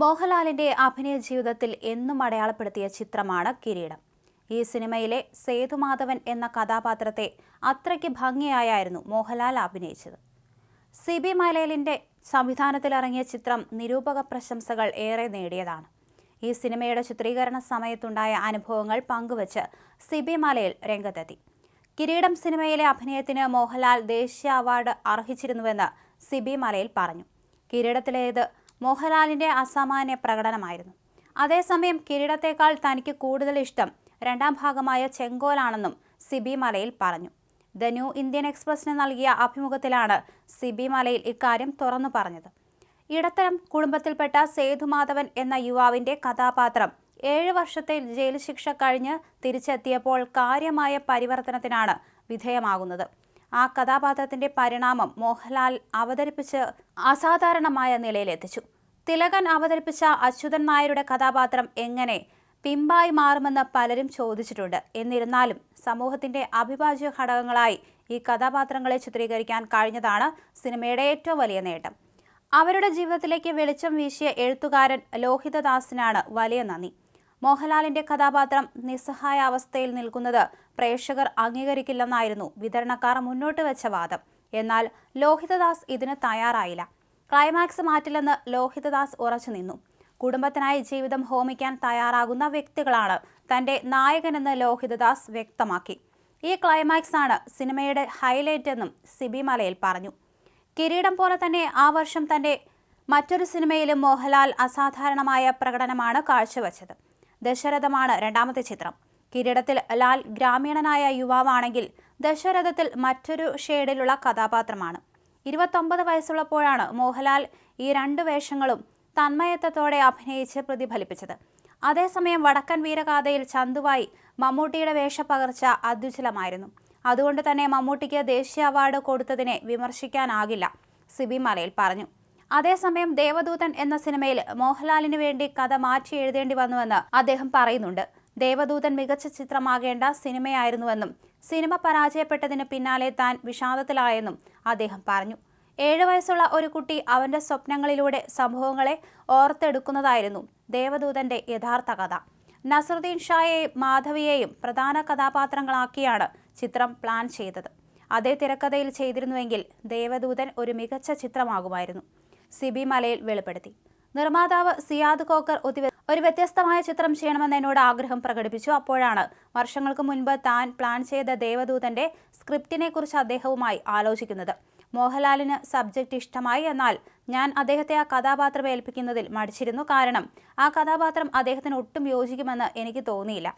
മോഹൻലാലിന്റെ അഭിനയ ജീവിതത്തിൽ എന്നും അടയാളപ്പെടുത്തിയ ചിത്രമാണ് കിരീടം. ഈ സിനിമയിലെ സേതുമാധവൻ എന്ന കഥാപാത്രത്തെ അത്രയ്ക്ക് ഭംഗിയായായിരുന്നു മോഹൻലാൽ അഭിനയിച്ചത്. സി ബി മലയലിന്റെ സംവിധാനത്തിലിറങ്ങിയ ചിത്രം നിരൂപക പ്രശംസകൾ ഏറെ നേടിയതാണ്. ഈ സിനിമയുടെ ചിത്രീകരണ സമയത്തുണ്ടായ അനുഭവങ്ങൾ പങ്കുവച്ച് സിബി മലയിൽ രംഗത്തെത്തി. കിരീടം സിനിമയിലെ അഭിനയത്തിന് മോഹൻലാൽ ദേശീയ അവാർഡ് അർഹിച്ചിരുന്നുവെന്ന് സിബി മലയിൽ പറഞ്ഞു. കിരീടത്തിലേത് മോഹൻലാലിന്റെ അസാമാന്യ പ്രകടനമായിരുന്നു. അതേസമയം കിരീടത്തേക്കാൾ തനിക്ക് കൂടുതൽ ഇഷ്ടം രണ്ടാം ഭാഗമായ ചെങ്കോലാണെന്നും സിബി മലയിൽ പറഞ്ഞു. ദ ന്യൂ ഇന്ത്യൻ എക്സ്പ്രസിന് നൽകിയ അഭിമുഖത്തിലാണ് സിബി മലയിൽ ഇക്കാര്യം തുറന്നു പറഞ്ഞത്. ഇടത്തരം കുടുംബത്തിൽപ്പെട്ട സേതുമാധവൻ എന്ന യുവാവിന്റെ കഥാപാത്രം ഏഴ് വർഷത്തെ ജയിൽ ശിക്ഷ കഴിഞ്ഞ് തിരിച്ചെത്തിയപ്പോൾ കാര്യമായ പരിവർത്തനത്തിനാണ് വിധേയമാകുന്നത്. ആ കഥാപാത്രത്തിന്റെ പരിണാമം മോഹൻലാൽ അവതരിപ്പിച്ച് അസാധാരണമായ നിലയിലെത്തിച്ചു. തിലകൻ അവതരിപ്പിച്ച അച്യുതൻ നായരുടെ കഥാപാത്രം എങ്ങനെ പിമ്പായി മാറുമെന്ന് പലരും ചോദിച്ചിട്ടുണ്ട്. എന്നിരുന്നാലും സമൂഹത്തിന്റെ അഭിഭാജ്യ ഘടകങ്ങളായി ഈ കഥാപാത്രങ്ങളെ ചിത്രീകരിക്കാൻ കഴിഞ്ഞതാണ് സിനിമയുടെ ഏറ്റവും വലിയ നേട്ടം. അവരുടെ ജീവിതത്തിലേക്ക് വെളിച്ചം വീശിയ എഴുത്തുകാരൻ ലോഹിതദാസിനാണ് വലിയ നന്ദി. മോഹൻലാലിന്റെ കഥാപാത്രം നിസ്സഹായ അവസ്ഥയിൽ നിൽക്കുന്നത് പ്രേക്ഷകർ അംഗീകരിക്കില്ലെന്നായിരുന്നു വിതരണക്കാർ മുന്നോട്ട് വെച്ച വാദം. എന്നാൽ ലോഹിതദാസ് ഇതിന് തയ്യാറായില്ല. ക്ലൈമാക്സ് മാറ്റില്ലെന്ന് ലോഹിതദാസ് ഉറച്ചു നിന്നു. കുടുംബത്തിനായി ജീവിതം ഹോമിക്കാൻ തയ്യാറാകുന്ന വ്യക്തികളാണ് തന്റെ നായകനെന്ന് ലോഹിതദാസ് വ്യക്തമാക്കി. ഈ ക്ലൈമാക്സ് ആണ് സിനിമയുടെ ഹൈലൈറ്റ് എന്നും സിബി മലയിൽ പറഞ്ഞു. കിരീടം പോലെ തന്നെ ആ വർഷം തന്റെ മറ്റൊരു സിനിമയിലും മോഹൻലാൽ അസാധാരണമായ പ്രകടനമാണ് കാഴ്ചവെച്ചത്. ദശരഥമാണ് രണ്ടാമത്തെ ചിത്രം. കിരീടത്തിൽ ലാൽ ഗ്രാമീണനായ യുവാവാണെങ്കിൽ ദശരഥത്തിൽ മറ്റൊരു ഷേഡിലുള്ള കഥാപാത്രമാണ്. ഇരുപത്തൊമ്പത് വയസ്സുള്ളപ്പോഴാണ് മോഹൻലാൽ ഈ രണ്ട് വേഷങ്ങളും തന്മയത്വത്തോടെ അഭിനയിച്ച് പ്രതിഫലിപ്പിച്ചത്. അതേസമയം വടക്കൻ വീരഗാഥയിൽ ചന്തുവായി മമ്മൂട്ടിയുടെ വേഷപ്പകർച്ച അത്യുജ്വലമായിരുന്നു അതുകൊണ്ട് തന്നെ മമ്മൂട്ടിക്ക് ദേശീയ അവാർഡ് കൊടുത്തതിനെ വിമർശിക്കാനാകില്ല സിബി മലയിൽ പറഞ്ഞു. അതേസമയം ദേവദൂതൻ എന്ന സിനിമയിൽ മോഹൻലാലിന് വേണ്ടി കഥ മാറ്റി എഴുതേണ്ടി വന്നുവെന്ന് അദ്ദേഹം പറയുന്നുണ്ട്. ദേവദൂതൻ മികച്ച ചിത്രമാകേണ്ട സിനിമയായിരുന്നുവെന്നും സിനിമ പരാജയപ്പെട്ടതിന് പിന്നാലെ താൻ വിഷാദത്തിലായെന്നും അദ്ദേഹം പറഞ്ഞു. ഏഴു വയസ്സുള്ള ഒരു കുട്ടി അവന്റെ സ്വപ്നങ്ങളിലൂടെ സംഭവങ്ങളെ ഓർത്തെടുക്കുന്നതായിരുന്നു ദേവദൂതന്റെ യഥാർത്ഥ കഥ. നസറുദ്ദീൻ ഷായെയും മാധവിയെയും പ്രധാന കഥാപാത്രങ്ങളാക്കിയാണ് ചിത്രം പ്ലാൻ ചെയ്തത്. അതേ തിരക്കഥയിൽ ചെയ്തിരുന്നുവെങ്കിൽ ദേവദൂതൻ ഒരു മികച്ച ചിത്രമാകുമായിരുന്നു. സിബി മലയിൽ വെളിപ്പെടുത്തി. നിർമ്മാതാവ് സിയാദ് കോക്കർ ഒരു വ്യത്യസ്തമായ ചിത്രം ചെയ്യണമെന്ന് എന്നോട് ആഗ്രഹം പ്രകടിപ്പിച്ചു. അപ്പോഴാണ് വർഷങ്ങൾക്ക് മുൻപ് താൻ പ്ലാൻ ചെയ്ത ദേവദൂതന്റെ സ്ക്രിപ്റ്റിനെ കുറിച്ച് അദ്ദേഹവുമായി ആലോചിക്കുന്നത്. മോഹൻലാലിന് സബ്ജക്റ്റ് ഇഷ്ടമായി എന്നാൽ ഞാൻ അദ്ദേഹത്തെ ആ കഥാപാത്രം ഏൽപ്പിക്കുന്നതിൽ മടിച്ചിരുന്നു. കാരണം ആ കഥാപാത്രം അദ്ദേഹത്തിന് ഒട്ടും യോജിക്കുമെന്ന് എനിക്ക് തോന്നിയില്ല.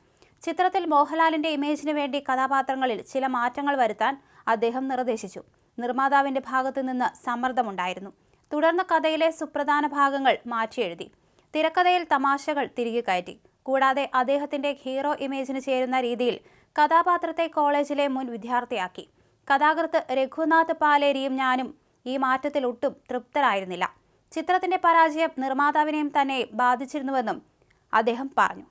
ചിത്രത്തിൽ മോഹൻലാലിന്റെ ഇമേജിന് വേണ്ടി കഥാപാത്രങ്ങളിൽ ചില മാറ്റങ്ങൾ വരുത്താൻ അദ്ദേഹം നിർദ്ദേശിച്ചു. നിർമ്മാതാവിന്റെ ഭാഗത്തു നിന്ന് സമ്മർദ്ദമുണ്ടായിരുന്നു. തുടർന്ന് കഥയിലെ സുപ്രധാന ഭാഗങ്ങൾ മാറ്റിയെഴുതി. തിരക്കഥയിൽ തമാശകൾ തിരികെ കയറ്റി. കൂടാതെ അദ്ദേഹത്തിന്റെ ഹീറോ ഇമേജിന് ചേരുന്ന രീതിയിൽ കഥാപാത്രത്തെ കോളേജിലെ മുൻ വിദ്യാർത്ഥിയാക്കി. കഥാകൃത്ത് രഘുനാഥ് പാലേരിയും ഞാനും ഈ മാറ്റത്തിൽ ഒട്ടും തൃപ്തരായിരുന്നില്ല. ചിത്രത്തിന്റെ പരാജയം നിർമ്മാതാവിനെയും തന്നെ ബാധിച്ചിരുന്നുവെന്നും അദ്ദേഹം പറഞ്ഞു.